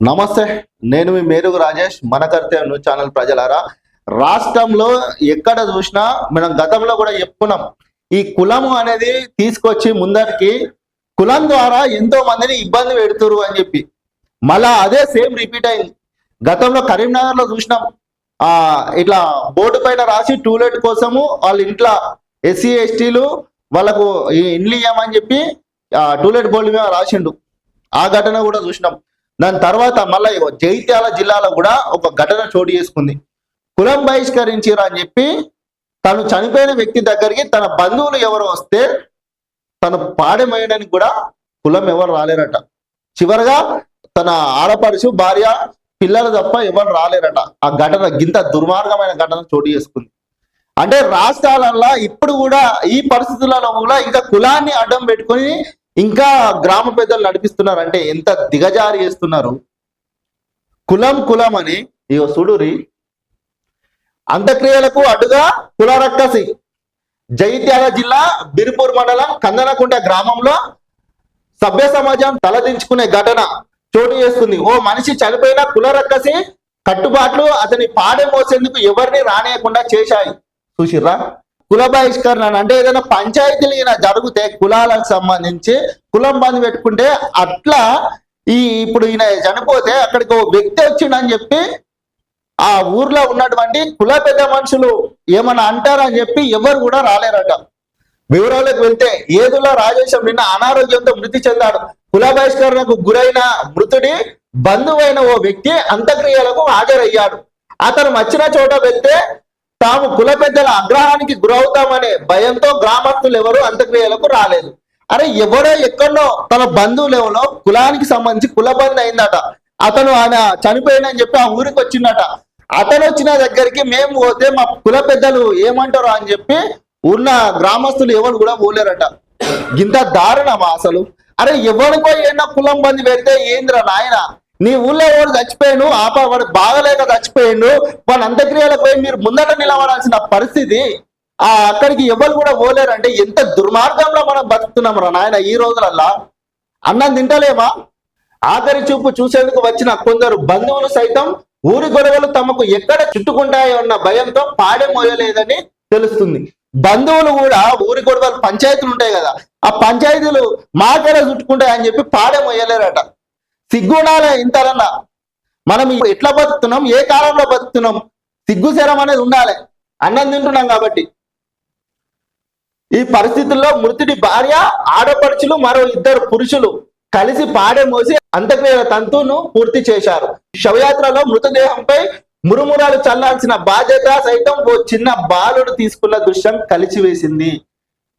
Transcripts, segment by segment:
నమస్తే నేను మీ మేరుగు రాజేష్ మన కర్తవ్యం ఛానల్ ప్రజలారా. రాష్ట్రంలో ఎక్కడ చూసినా మనం గతంలో కూడా చెప్పుకున్నాం ఈ కులము అనేది తీసుకొచ్చి ముందరికి కులం ద్వారా ఎంతో మందిని ఇబ్బంది పెడుతురు అని చెప్పి. మళ్ళా అదే సేమ్ రిపీట్ అయింది. గతంలో కరీంనగర్లో చూసినాం. ఆ ఇట్లా బోర్డు పైన రాసి టూలెట్ కోసము వాళ్ళ ఇంట్లో ఎస్సీ ఎస్టీలు వాళ్ళకు ఇండ్లు ఇయ్యమని చెప్పి ఆ టూలెట్ బోర్డు మీద రాసిండు. ఆ ఘటన కూడా చూసినాం. దాని తర్వాత మళ్ళీ జైత్యాల జిల్లాలో కూడా ఒక ఘటన చోటు చేసుకుంది. కులం బహిష్కరించారు అని చెప్పి తను చనిపోయిన వ్యక్తి దగ్గరికి తన బంధువులు ఎవరు వస్తే తను పాడమేయడానికి కూడా కులం ఎవరు రాలేరట. చివరిగా తన ఆడపడుచు భార్య పిల్లలు తప్ప ఎవరు రాలేరట. ఆ ఘటన గింత దుర్మార్గమైన ఘటన చోటు చేసుకుంది. అంటే రాష్ట్రాలల్లో ఇప్పుడు కూడా ఈ పరిస్థితులలో కూడా ఇంకా కులాన్ని అడ్డం పెట్టుకొని ఇంకా గ్రామ పెద్దలు నడిపిస్తున్నారు అంటే ఎంత దిగజారి చేస్తున్నారు? కులం కులం అని. ఇగో సుడురి అంత్యక్రియలకు అడ్డుగా కులరక్కసి. జైత్యాల జిల్లా బిరుపూర్ మండలం కందనకుంట గ్రామంలో సభ్య సమాజం తలదించుకునే ఘటన చోటు చేస్తుంది. ఓ మనిషి చనిపోయిన కులరక్కసి కట్టుబాట్లు అతని పాడె మోసేందుకు ఎవరిని రానేయకుండా చేశాయి. చూసిర్రా? కుల బహిష్కరణ అని అంటే ఏదైనా పంచాయతీలు ఈయన జరిగితే కులాలకు సంబంధించి కులం బంద్ పెట్టుకుంటే అట్లా ఈ ఇప్పుడు ఈయన చనిపోతే అక్కడికి ఓ వ్యక్తి వచ్చిండని చెప్పి ఆ ఊర్లో ఉన్నటువంటి కుల పెద్ద మనుషులు ఏమన్నా అంటారని చెప్పి ఎవరు కూడా రాలేరట. వివరాలకు వెళ్తే ఏదుల రాజేశం నిన్న అనారోగ్యంతో మృతి చెందాడు. కుల బహిష్కరణకు గురైన మృతుడి బంధువైన ఓ వ్యక్తి అంత్యక్రియలకు హాజరయ్యాడు. అతను వచ్చిన చోట వెళ్తే తాము కుల పెద్దల ఆగ్రహానికి గురవుతామనే భయంతో గ్రామస్తులు ఎవరు అంత్యక్రియలకు రాలేదు. అరే ఎవడో ఎక్కడో తన బంధువులు కులానికి సంబంధించి కుల బంద్ అయిందట. అతను ఆయన చనిపోయిందని చెప్పి ఆ ఊరికి వచ్చిందట. అతను వచ్చిన దగ్గరికి మేము పోతే మా కుల పెద్దలు ఏమంటారు అని చెప్పి ఉన్న గ్రామస్తులు ఎవరు కూడా పోలేరట. ఇంత దారుణమా అసలు? అరే ఎవరికో ఏదైనా కులం బంది పెడితే ఏందిరా నాయన? నీ ఊళ్ళో వాడు చచ్చిపోయాను ఆప వాడు బాగలేక చచ్చిపోయాడు. వాడు అంత్యక్రియలకు పోయి మీరు ముందట నిలబడాల్సిన పరిస్థితి. ఆ అక్కడికి ఎవరు కూడా పోలేరంటే ఎంత దుర్మార్గంలో మనం బతుకుతున్నాం రా నాయన ఈ రోజులల్లా. అన్నం తింటలేమా? ఆఖరి చూపు చూసేందుకు వచ్చిన కొందరు బంధువులు సైతం ఊరి గొడవలు తమకు ఎక్కడ చుట్టుకుంటాయో అన్న భయంతో పాడే మోయలేదని తెలుస్తుంది. బంధువులు కూడా ఊరి గొడవలు పంచాయతీలు ఉంటాయి కదా ఆ పంచాయతీలు మాకెడ చుట్టుకుంటాయి అని చెప్పి పాడే మోయలేరట. సిగ్గుండాలే ఇంతరన్నా మనం ఎట్లా బతుకుతున్నాం? ఏ కాలంలో బతుకుతున్నాం? సిగ్గు శరం అనేది ఉండాలి. అన్నం తింటున్నాం కాబట్టి. ఈ పరిస్థితుల్లో మృతుడి భార్య ఆడపడుచులు మరో ఇద్దరు పురుషులు కలిసి పాడే మోసి అంత్యక్రియల తంతును పూర్తి చేశారు. శవయాత్రలో మృతదేహంపై మురుమురాలు చల్లాల్సిన బాధ్యత సైతం ఓ చిన్న బాలుడు తీసుకున్న దృశ్యం కలిసి వేసింది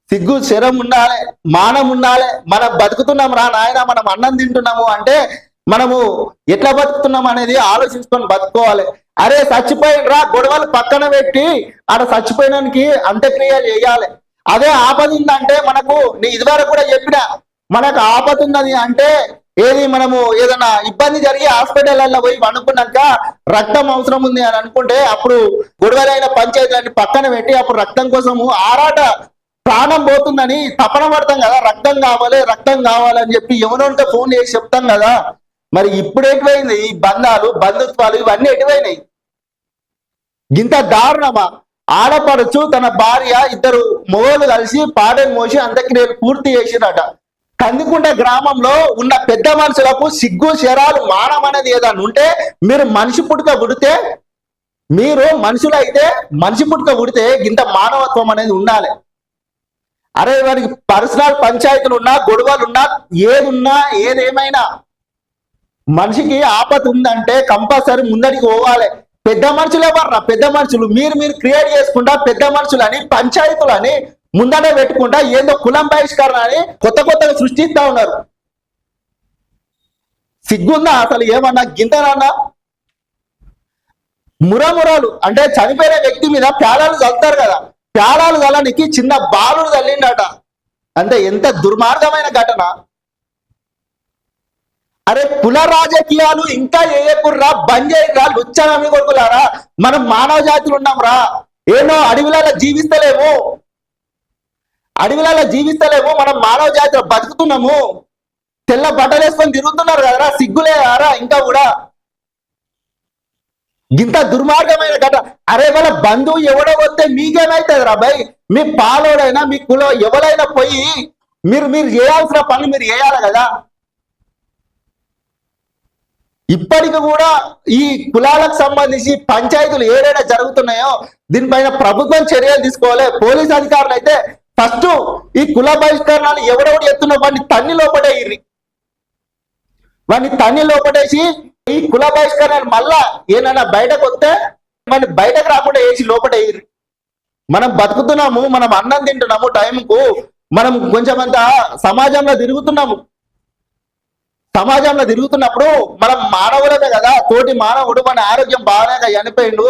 సిగ్గు శరం ఉండాలి మానం ఉండాలి మనం బతుకుతున్నాం రా నాయన మనం అన్నం తింటున్నాము అంటే మనము ఎట్లా బతుకుతున్నాం అనేది ఆలోచించుకొని బతుకోవాలి. అరే చచ్చిపోయినరా గొడవలు పక్కన పెట్టి ఆడ చచ్చిపోయినానికి అంత్యక్రియలు చేయాలి. అదే ఆపద ఉందంటే మనకు నీ ఇదివరకు కూడా చెప్పిన మనకు ఆపద ఉన్నది అంటే ఏది మనము ఏదైనా ఇబ్బంది జరిగి హాస్పిటల్లో పోయి అనుకున్నాక రక్తం అవసరం ఉంది అని అనుకుంటే అప్పుడు గొడవలైన పంచాయతీలన్నీ పక్కన పెట్టి అప్పుడు రక్తం కోసము ఆరాట ప్రాణం పోతుందని తపన పడతాం కదా. రక్తం కావాలి రక్తం కావాలని చెప్పి ఎవరంటే ఫోన్ చేసి చెప్తాం కదా. మరి ఇప్పుడు ఎటువైంది? ఈ బంధాలు బంధుత్వాలు ఇవన్నీ ఎటువైనాయి? ఇంత దారుణమా? ఆడపడుచు తన భార్య ఇద్దరు మొగోలు కలిసి పాడని మోసి అంత్యక్రియలు పూర్తి చేసిరట. కందికుంట గ్రామంలో ఉన్న పెద్ద మనుషులకు సిగ్గు శరాలు మానం అనేది ఏదైనా ఉంటే మీరు మనిషి పుట్టుక పుడితే మీరు మనుషులైతే మనిషి పుట్టుక పుడితే ఇంత మానవత్వం అనేది ఉండాలి. అరే వారికి పర్సనల్ పంచాయతీలు ఉన్నా గొడవలు ఉన్నా ఏదున్నా ఏదేమైనా. మనిషికి ఆపద ఉందంటే కంపల్సరీ ముందడికి పోవాలి. పెద్ద మనుషులు ఎవర్రా? పెద్ద మనుషులు. మీరు మీరు క్రియేట్ చేసుకుంటా పెద్ద మనుషులు అని పంచాయతీలని ముందట పెట్టుకుంటా ఏందో కులం బహిష్కరణ అని కొత్త కొత్తగా సృష్టిస్తా ఉన్నారు. సిగ్గుందా అసలు ఏమన్నా? గింతనన్నా? మురమురలు. అంటే చనిపోయిన వ్యక్తి మీద ప్యాలాలు చల్లుతారు కదా. ప్యాలాలు గలనికి చిన్న బాలుడు తల్లిండట. అంటే ఎంత దుర్మార్గమైన ఘటన. అరే కుల రాజకీయాలు ఇంకా ఏయకుర్రా బంద్ చేయరా లుచ్చనమి కొడుకులారా. మనం మానవ జాతులు ఉన్నాం రా ఏనో అడవిలలో జీవిస్తలేము. అడవిలలో జీవిస్తలేము. మనం మానవ జాతిలో బతుకుతున్నాము. తెల్ల బట్టలు వేసుకొని తిరుగుతున్నారు కదరా సిగ్గులేరా ఇంకా కూడా. ఇంత దుర్మార్గమైన ఘట అరే వాళ్ళ బంధువు ఎవడో వస్తే మీకేమైతుంది రాబాయ్ మీ పాలోడైనా మీ కులో ఎవరైనా పోయి మీరు మీరు చేయాల్సిన పనులు మీరు చేయాలి కదా. ఇప్పటికి కూడా ఈ కులాలకు సంబంధించి పంచాయతీలు ఏదైనా జరుగుతున్నాయో దీనిపైన ప్రభుత్వం చర్యలు తీసుకోవాలి. పోలీస్ అధికారులు అయితే ఫస్ట్ ఈ కుల బహిష్కరణలు ఎవడెవడు ఎత్తున్న వాడిని తన్ని లోపడేయిర్రి వాడిని తన్ని లోపడేసి ఈ కుల బహిష్కరణ మళ్ళా ఏమైనా బయటకు వస్తే మన బయటకు రాకుండా వేసి లోపడేయిర్రి మనం బతుకుతున్నాము మనం అన్నం తింటున్నాము టైంకు మనం కొంచెం అంత సమాజంలో తిరుగుతున్నాము. సమాజంలో తిరుగుతున్నప్పుడు మనం మానవులమే కదా తోటి మానవుడు మన ఆరోగ్యం బాగానే చనిపోయిండు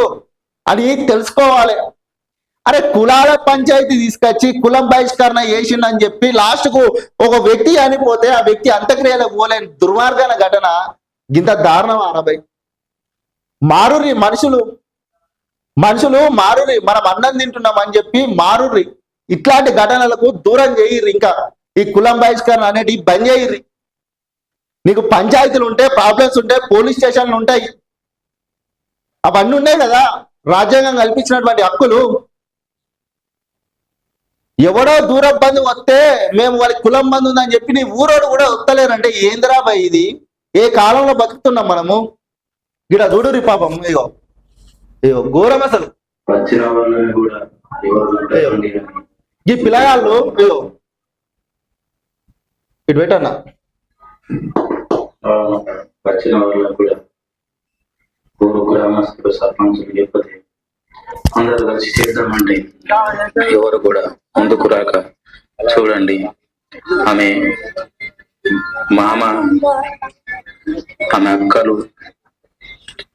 అని తెలుసుకోవాలి. అరే కులాల పంచాయతీ తీసుకొచ్చి కులం బహిష్కరణ చేసిండని చెప్పి లాస్ట్కు ఒక వ్యక్తి చనిపోతే ఆ వ్యక్తి అంత్యక్రియలకు పోలేని దుర్మార్గన ఘటన ఇంత దారుణం అనబై మారురి మనుషులు మనుషులు మారురి మనం అన్నం తింటున్నాం అని చెప్పి మారురి ఇట్లాంటి ఘటనలకు దూరం చేయిర్రి ఇంకా. ఈ కులం బహిష్కరణ అనేది బంద్ చేయిర్రి. నీకు పంచాయతీలు ఉంటే ప్రాబ్లమ్స్ ఉంటే పోలీస్ స్టేషన్లు ఉంటాయి. అవన్నీ ఉన్నాయి కదా. రాజ్యాంగం కల్పించినటువంటి హక్కులు. ఎవడో దూరం బంధు వస్తే మేము వాళ్ళ కులం బంధు ఉందని చెప్పి నీ ఊరోడు కూడా వస్తలేరంటే ఏందిరాబాయ్ ఇది? ఏ కాలంలో బతుకుతున్నాం మనము? ఇక్కడ చూడురి పాపం ఇగో. ఇగో ఘోరం అసలు. ఈ పిల్లగాళ్ళు ఇగో. ఇటు పెట్టన్నా. ఆ, వచ్చిన వాళ్ళకు కూడా ఊరు గ్రామస్తులు సర్పంచులు లేకపోతే అందరూ కలిసి చేద్దామంటే ఎవరు కూడా ముందుకు రాక చూడండి. ఆమె మామ ఆమె అక్కలు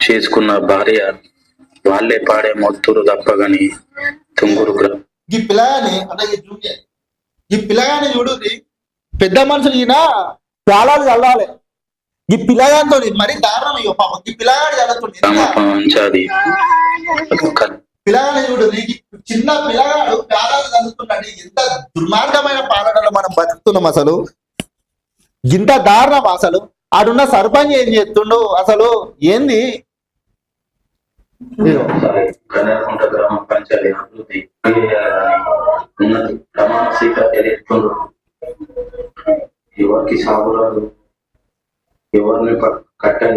చేసుకున్న భార్య వాళ్ళే పాడే మొత్తురు తప్పగాని తుంగురు గ్రా ఈ పిల్లగాని అంటే ఈ జూనియర్ ఈ పిల్లగాని చూడురి పెద్ద మనుషులు ఈయన ప్రాణాలు చల్లాలి. ఈ పిల్లగానితో మరీ దారుణం ఇగో పాపం. ఈ పిల్లగాడు పంచాది. పిల్లగాని చూడు చిన్న పిల్లగాడు ప్రాణాలు చదువుతున్నాడు ఎంత దుర్మార్గమైన పాలనలో మనం బతుకుతున్నాం అసలు. ఇంత దారుణం అసలు. ఆడున్న సర్పంచ్ ఏం చేస్తుండు? అసలు ఏంది? ఇగో. కన్యాకుంట గ్రామ పంచాయతీ అభివృద్ధి చేయాలని ఉన్నది ప్రమాణ స్వీకారం ఎత్తుండ్రు ఎవరికి సాగురాలు ఎవరిని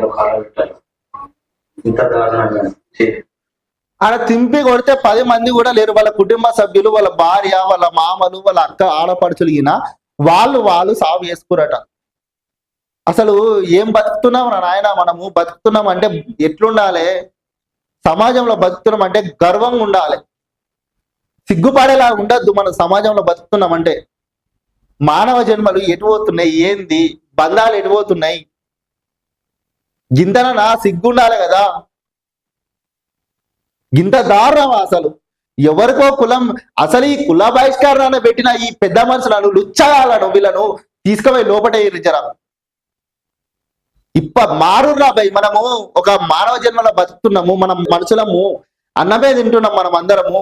కాలబెట్టాలి. ఇంత దారుణంగా చే- ఆడ తింపి కొడితే పది మంది కూడా లేరు. వాళ్ళ కుటుంబ సభ్యులు వాళ్ళ భార్య వాళ్ళ మామలు వాళ్ళ అక్క ఆడపడుచులు వాళ్ళు వాళ్ళు సాగు చేసుకురట. అసలు ఏం బతుకుతున్నాం రా నాయన మనము? బతుకుతున్నాం అంటే ఎట్లుండాలి? సమాజంలో బతుకుతున్నాం అంటే గర్వంగా ఉండాలి. సిగ్గుపడేలా ఉండద్దు మన సమాజంలో బతుకుతున్నాం అంటే. మానవ జన్మలు ఎటుపోతున్నాయి ఏంది? బంధాలు ఎటుపోతున్నాయి గింతన సిగ్గుండాలి కదా? ఇంత దారుణం అసలు. ఎవరికో కులం అసలు ఈ కుల బహిష్కరణ పెట్టిన ఈ పెద్ద మనుషులను లుచ్చగాలను వీళ్ళను తీసుకుపోయి లోపటే జర ఇప్ప మారురా భయ్ మనము ఒక మానవ జన్మలో బతుకుతున్నాము మనం మనుషులము అన్నమే తింటున్నాం మనం అందరము.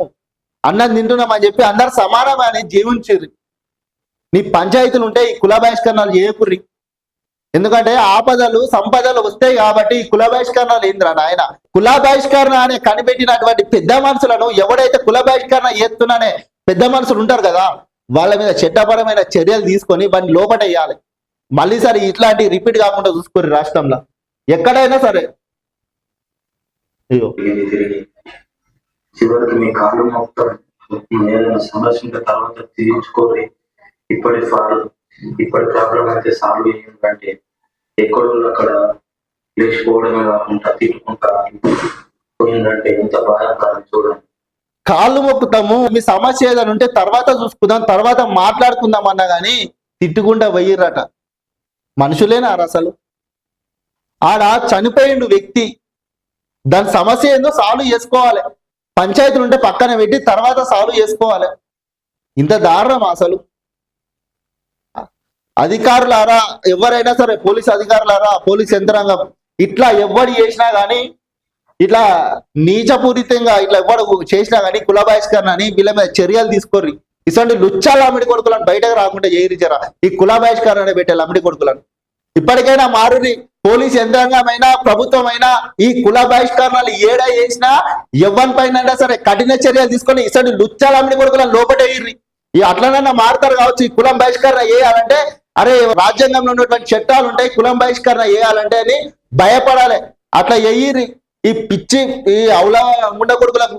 అన్నం తింటున్నాం అని చెప్పి అందరు సమానమని జీవించరు నీ పంచాయతీలు ఉంటే ఈ కుల బహిష్కరణలు చేయకుర్రి. ఎందుకంటే ఆపదలు సంపదలు వస్తాయి కాబట్టి ఈ కుల బహిష్కరణలు ఏంద్రా నాయన? కుల బహిష్కరణ అనే కనిపెట్టినటువంటి పెద్ద మనుషులను ఎవడైతే కుల బహిష్కరణ చేస్తున్నానే పెద్ద మనుషులు ఉంటారు కదా వాళ్ళ మీద చట్టపరమైన చర్యలు తీసుకొని వాడిని లోపటేయాలి. మళ్ళీ సరే ఇట్లాంటి రిపీట్ కాకుండా చూసుకోరు రాష్ట్రంలో. ఎక్కడైనా సరే. చివరికి మీ కాళ్ళు మొత్తం ఏదైనా సమస్య ఉంటే తర్వాత తీర్చుకోరి ఇప్పటి ఫాల్ ఇప్పటి ప్రాబ్లం అయితే సాల్వ్ చేయాలంటే ఎక్కడో అక్కడ లేచిపోవడమే కాకుండా తిట్టుకుంటా పోయిందంటే ఎంత చూడండి. కాళ్ళు మొక్కుతాము. మీ సమస్య ఏదైనా ఉంటే తర్వాత చూసుకుందాం. తర్వాత మాట్లాడుకుందాం అన్నా గానీ తిట్టుకుంటా పోయిర్రట. మనుషులేనారు అసలు? ఆడ చనిపోయిండు వ్యక్తి. దాని సమస్య ఏందో సాల్వ్ చేసుకోవాలి. పంచాయతీలు ఉంటే పక్కన పెట్టి తర్వాత సాల్వ్ చేసుకోవాలి. ఇంత దారుణం అసలు. అధికారులారా ఎవరైనా సరే పోలీస్ అధికారులారా పోలీస్ యంత్రాంగం ఇట్లా ఎవడు చేసినా గానీ ఇట్లా నీచపూరితంగా ఇట్లా ఎవడు చేసినా గానీ కుల బహిష్కరణ అని వీళ్ళ మీద చర్యలు తీసుకోర్రి. ఇసండి లుచ్చాల అమ్మిడి కొడుకులను బయటకు రాకుండా చేయరిచరా? ఈ కుల బహిష్కరణ పెట్టే అమ్మిడి కొడుకులను. ఇప్పటికైనా మారుని పోలీస్ యంత్రాంగమైనా ప్రభుత్వమైనా ఈ కుల బహిష్కరణలు ఏడా చేసినా ఎవరి పైన సరే కఠిన చర్యలు తీసుకొని ఇసండి లుచ్చాల అమ్మిడి కొడుకులను లోపటేయ్యి ఈ అట్లనన్నా మారుతారు కావచ్చు ఈ కులం బహిష్కరణ చేయాలంటే అరే రాజ్యాంగంలో ఉన్నటువంటి చట్టాలు ఉంటాయి కులం బహిష్కరణ చేయాలంటే అని భయపడాలి. అట్లా ఎయ్యిరి ఈ పిచ్చి ఈ అవుల ముండ కొడుకులకు